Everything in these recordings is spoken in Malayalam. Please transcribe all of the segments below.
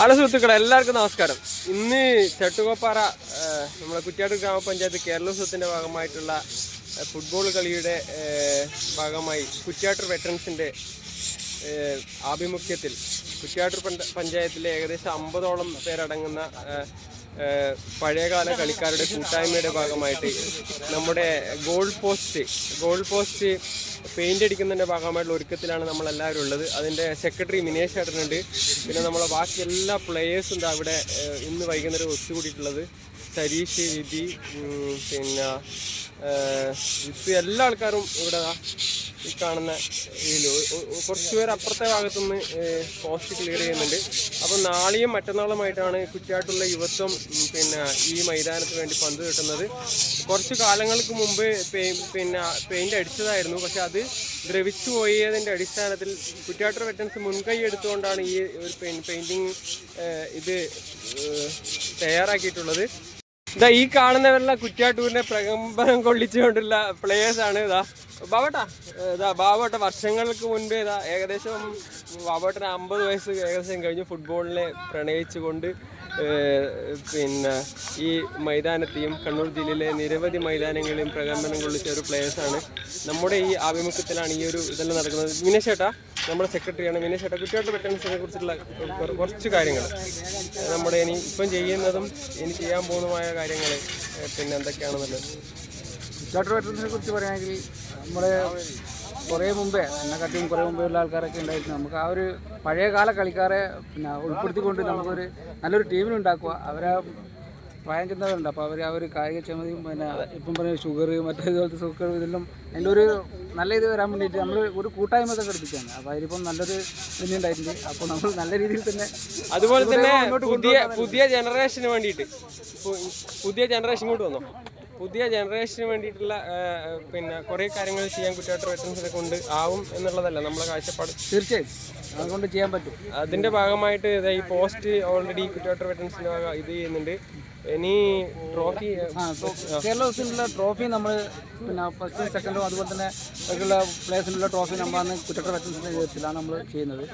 ഹലോ സുഹൃത്തുക്കളെ എല്ലാവർക്കും നമസ്കാരം. ഇന്ന് ചട്ടുകോപ്പാറ നമ്മുടെ കുറ്റ്യാട് ഗ്രാമപഞ്ചായത്ത് കേരളോത്സവത്തിന്റെ ഭാഗമായിട്ടുള്ള ഫുട്ബോൾ കളിയുടെ ഭാഗമായി കുറ്റ്യാട്ടൂർ വെറ്ററൻസിന്റെ ആഭിമുഖ്യത്തിൽ കുറ്റ്യാട്ടൂർ പഞ്ചായത്തിലെ ഏകദേശം അമ്പതോളം പേരടങ്ങുന്ന പഴയകാല കളിക്കാരുടെ കൂട്ടായ്മയുടെ ഭാഗമായിട്ട് നമ്മുടെ goal post goal post paint അടിക്കുന്നതിന്റെ ഭാഗമായിട്ടുള്ള ഒരുക്കത്തിലാണ് നമ്മളെല്ലാവരും ഉള്ളത്. അതിന്റെ സെക്രട്ടറി മിനേഷ് ചേട്ടനുണ്ട്. പിന്നെ നമ്മളെ ബാക്കി എല്ലാ പ്ലെയേഴ്സും അവിടെ ഇന്ന് വൈകുന്നേരം ഒത്തുകൂടിയിട്ടുള്ളത്. സരീഷ് വിധി പിന്നെ ഇത് എല്ലാ ആൾക്കാരും ഇവിടെ ഈ കാണുന്ന കുറച്ച് പേർ അപ്പുറത്തെ ഭാഗത്തുനിന്ന് പോസ്റ്റ് ക്ലിയർ ചെയ്യുന്നുണ്ട്. അപ്പം നാളെയും മറ്റന്നാളുമായിട്ടാണ് കുറ്റ്യാട്ടുള്ള യുവത്വം പിന്നെ ഈ മൈതാനത്തിന് വേണ്ടി പന്ത് കിട്ടുന്നത്. കുറച്ച് കാലങ്ങൾക്ക് മുമ്പ് പിന്നെ പെയിന്റ് അടിച്ചതായിരുന്നു. പക്ഷെ അത് ദ്രവിച്ചു പോയതിന്റെ അടിസ്ഥാനത്തിൽ കുറ്റിയാട്ടർ വെറ്റൻസ് മുൻകൈ എടുത്തുകൊണ്ടാണ് ഈ ഒരു പെയിന്റിങ് ഇത് തയ്യാറാക്കിയിട്ടുള്ളത്. ഇതാ ഈ കാണുന്നവരെല്ലാം കുറ്റ്യാട്ടൂരിനെ പ്രകമ്പനം കൊള്ളിച്ചുകൊണ്ടുള്ള പ്ലേയേഴ്സ് ആണ്. ഇതാ ബാബട്ടാ ഇതാ ബാബോട്ട വർഷങ്ങൾക്ക് മുൻപേ ഇതാ ഏകദേശം ബാബോട്ടന് അമ്പത് വയസ്സ് ഏകദേശം കഴിഞ്ഞ് ഫുട്ബോളിനെ പ്രണയിച്ചുകൊണ്ട് പിന്നെ ഈ മൈതാനത്തെയും കണ്ണൂർ ജില്ലയിലെ നിരവധി മൈതാനങ്ങളെയും പ്രകമ്പനം കൊള്ളിച്ച ഒരു പ്ലേയേഴ്സാണ് നമ്മുടെ ഈ ആഭിമുഖ്യത്തിലാണ് ഈ ഒരു ഇതെല്ലാം നടക്കുന്നത്. വിനേഷ് ചേട്ടാ നമ്മുടെ സെക്രട്ടറിയാണ് വിനേഷ് കുട്ടികളുടെ പെട്ടെന്ന് കുറിച്ചിട്ടുള്ള കുറച്ച് കാര്യങ്ങൾ. നമ്മുടെ ഇനി ഇപ്പം ചെയ്യുന്നതും ഇനി ചെയ്യാൻ പോകുന്നതുമായ കാര്യങ്ങൾ പിന്നെ എന്തൊക്കെയാണെന്നുള്ളത്. ചാർട്ടർ വെറ്ററൻസിനെ കുറിച്ച് പറയുകയാണെങ്കിൽ നമ്മൾ കുറേ മുമ്പേ എന്നെക്കാട്ടിയും കുറേ മുമ്പേ ഉള്ള ആൾക്കാരൊക്കെ ഉണ്ടായിരുന്നു. നമുക്ക് ആ ഒരു പഴയകാല കളിക്കാരെ പിന്നെ ഉൾപ്പെടുത്തിക്കൊണ്ട് നമുക്കൊരു നല്ലൊരു ടീമിനുണ്ടാക്കുക അവരെ പ്രായം ചെന്നവരുണ്ട്. അപ്പോൾ അവർ ആ ഒരു കായികക്ഷമതയും പിന്നെ ഇപ്പം പറഞ്ഞ ഷുഗർ മറ്റേതുപോലത്തെ സുഖർ ഇതെല്ലാം അതിന്റെ ഒരു നല്ല ഇത് വരാൻ വേണ്ടിയിട്ട് നമ്മൾ ഒരു കൂട്ടായ്മ ഒക്കെ സംഘടിപ്പിക്കുകയാണ് അപ്പോൾ അതിലിപ്പം നല്ലൊരു ഇതുണ്ടായിട്ടുണ്ട് അപ്പോൾ നമ്മൾ നല്ല രീതിയിൽ തന്നെ അതുപോലെ തന്നെ പുതിയ പുതിയ ജനറേഷന് വേണ്ടിയിട്ട്. പുതിയ ജനറേഷൻ കൊണ്ട് വന്നോ? പുതിയ ജനറേഷന് വേണ്ടിയിട്ടുള്ള പിന്നെ കുറേ കാര്യങ്ങൾ ചെയ്യാൻ കുറ്റാട്ടർ വെറ്റൻസിനെ കൊണ്ട് ആവും എന്നുള്ളതല്ല നമ്മളെ കാഴ്ചപ്പാട്. തീർച്ചയായും. അതുകൊണ്ട് ചെയ്യാൻ പറ്റും. അതിന്റെ ഭാഗമായിട്ട് ഈ പോസ്റ്റ് ഓൾറെഡി കുറ്റാട്ടർ വെറ്റൻസിന്റെ ഭാഗം ഇത് ചെയ്യുന്നുണ്ട്. ഇനി ട്രോഫി കേരള ദിവസത്തിലുള്ള ട്രോഫി നമ്മൾ പിന്നെ ഫസ്റ്റും സെക്കൻഡും അതുപോലെ തന്നെ ബാക്കിയുള്ള പ്ലേസിലുള്ള ട്രോഫി നമ്മൾ അന്ന് കുറ്റക്കട വെറ്റൻസിന്റെ വിധത്തിലാണ് നമ്മൾ ചെയ്യുന്നത്.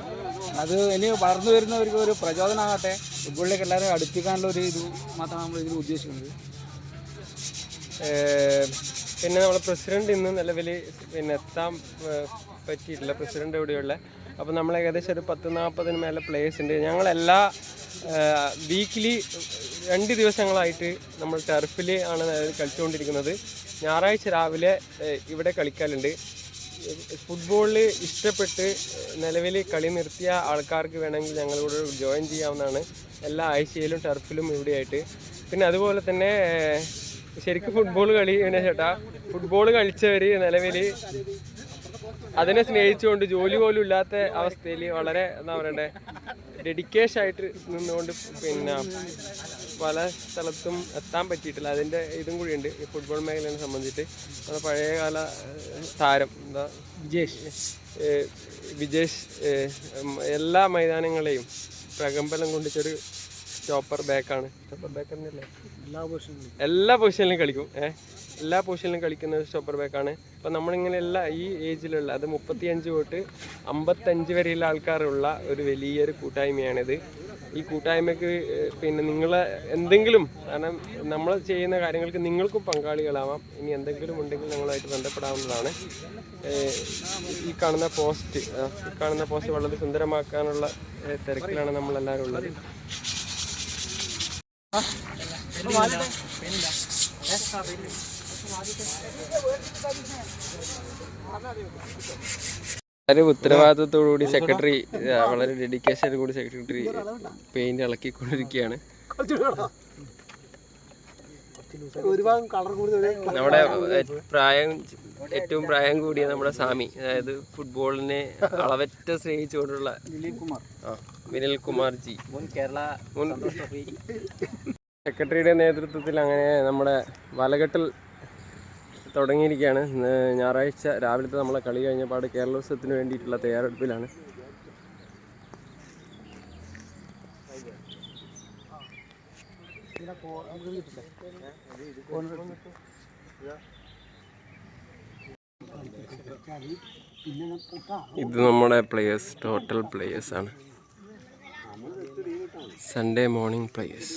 അത് ഇനി വളർന്നു വരുന്നവർക്ക് ഒരു പ്രചോദനമാകട്ടെ ഫുട്ബോളിലേക്ക് എല്ലാവരും അടുപ്പിക്കാനുള്ള ഒരു ഇത് മാത്രമാണ് നമ്മൾ ഇതിൽ ഉദ്ദേശിക്കുന്നത്. പിന്നെ നമ്മുടെ പ്രസിഡന്റ് ഇന്ന് നിലവിൽ പിന്നെ എത്താൻ പറ്റിയിട്ടില്ല. പ്രസിഡന്റ് ഇവിടെയുള്ള. അപ്പോൾ നമ്മൾ ഏകദേശം ഒരു പത്ത് നാൽപ്പതിന് മേലെ പ്ലേയേഴ്സ് ഉണ്ട്. ഞങ്ങളെല്ലാ വീക്കിലി രണ്ട് ദിവസങ്ങളായിട്ട് നമ്മൾ ടർഫിൽ ആണ് കളിച്ചുകൊണ്ടിരിക്കുന്നത് ഞായറാഴ്ച രാവിലെ ഇവിടെ കളിക്കലുണ്ട് ഫുട്ബോളിൽ ഇഷ്ടപ്പെട്ട് നിലവിൽ കളി നിർത്തിയ ആൾക്കാർക്ക് വേണമെങ്കിൽ ഞങ്ങളിവിടെ ജോയിൻ ചെയ്യാവുന്നതാണ്. എല്ലാ ആഴ്ചയിലും ടർഫിലും ഇവിടെയായിട്ട്. പിന്നെ അതുപോലെ തന്നെ ശരിക്കും ഫുട്ബോൾ കളി പിന്നെ ചേട്ടാ. ഫുട്ബോൾ കളിച്ചവർ നിലവിൽ അതിനെ സ്നേഹിച്ചുകൊണ്ട് ജോലി പോലും ഇല്ലാത്ത അവസ്ഥയിൽ വളരെ എന്താ പറയണ്ടേ ഡെഡിക്കേഷൻ ആയിട്ട് നിന്നുകൊണ്ട് പിന്നെ പല സ്ഥലത്തും എത്താൻ പറ്റിയിട്ടില്ല. അതിന്റെ ഇതും കൂടിയുണ്ട് ഈ ഫുട്ബോൾ മേഖലയെ സംബന്ധിച്ചിട്ട് നമ്മുടെ പഴയകാല താരം എന്താ? വിജേഷ്. വിജേഷ് എല്ലാ മൈതാനങ്ങളെയും പ്രകമ്പലം കൊണ്ടിച്ചൊരു സ്റ്റോപ്പർ ബാക്കാണ് സ്റ്റോപ്പർ ബാക്ക് എന്നല്ലേ എല്ലാ പൊസിഷനിലും കളിക്കും. ഏഹ് എല്ലാ പൊസിഷനിലും കളിക്കുന്ന ഒരു സ്റ്റോപ്പർ ബാക്കാണ് അപ്പം നമ്മളിങ്ങനെ എല്ലാ ഈ ഏജിലുള്ള അത് മുപ്പത്തിയഞ്ച് തൊട്ട് അമ്പത്തഞ്ച് വരെയുള്ള ആൾക്കാരുള്ള ഒരു വലിയൊരു കൂട്ടായ്മയാണിത്. ഈ കൂട്ടായ്മയ്ക്ക് പിന്നെ നിങ്ങൾ എന്തെങ്കിലും കാരണം നമ്മൾ ചെയ്യുന്ന കാര്യങ്ങൾക്ക് നിങ്ങൾക്കും പങ്കാളികളാവാം. ഇനി എന്തെങ്കിലും ഉണ്ടെങ്കിൽ നിങ്ങളായിട്ട് ബന്ധപ്പെടാവുന്നതാണ്. ഈ കാണുന്ന പോസ്റ്റ് ഈ കാണുന്ന പോസ്റ്റ് വളരെ സുന്ദരമാക്കാനുള്ള തിരക്കിലാണ് നമ്മളെല്ലാവരും ഉള്ളത്. വളരെ ഉത്തരവാദിത്തത്തോടുകൂടി സെക്രട്ടറി വളരെ ഡെഡിക്കേഷനോട് കൂടി സെക്രട്ടറി പെയിന്റ് ഇളക്കിക്കൊണ്ടിരിക്കുകയാണ്. നമ്മുടെ പ്രായം ഏറ്റവും പ്രായം കൂടിയ നമ്മുടെ സ്വാമി അതായത് ഫുട്ബോളിനെ അളവറ്റ സ്നേഹിച്ചുകൊണ്ടുള്ള ദിലീപ് കുമാർ ആ, വിനിൽ കുമാർജി മുൻ കേരള മുൻ സെക്രട്ടറിയുടെ നേതൃത്വത്തിൽ അങ്ങനെ നമ്മുടെ വലകെട്ടൽ തുടങ്ങിയിരിക്കുകയാണ്. ഞായറാഴ്ച രാവിലത്തെ നമ്മളെ കളി കഴിഞ്ഞ പാട് കേരളോത്സവത്തിന് വേണ്ടിയിട്ടുള്ള തയ്യാറെടുപ്പിലാണ്. ഇത് നമ്മുടെ പ്ലേയേഴ്സ് ടോട്ടൽ പ്ലേയേഴ്സ് ആണ്. Sunday morning plays players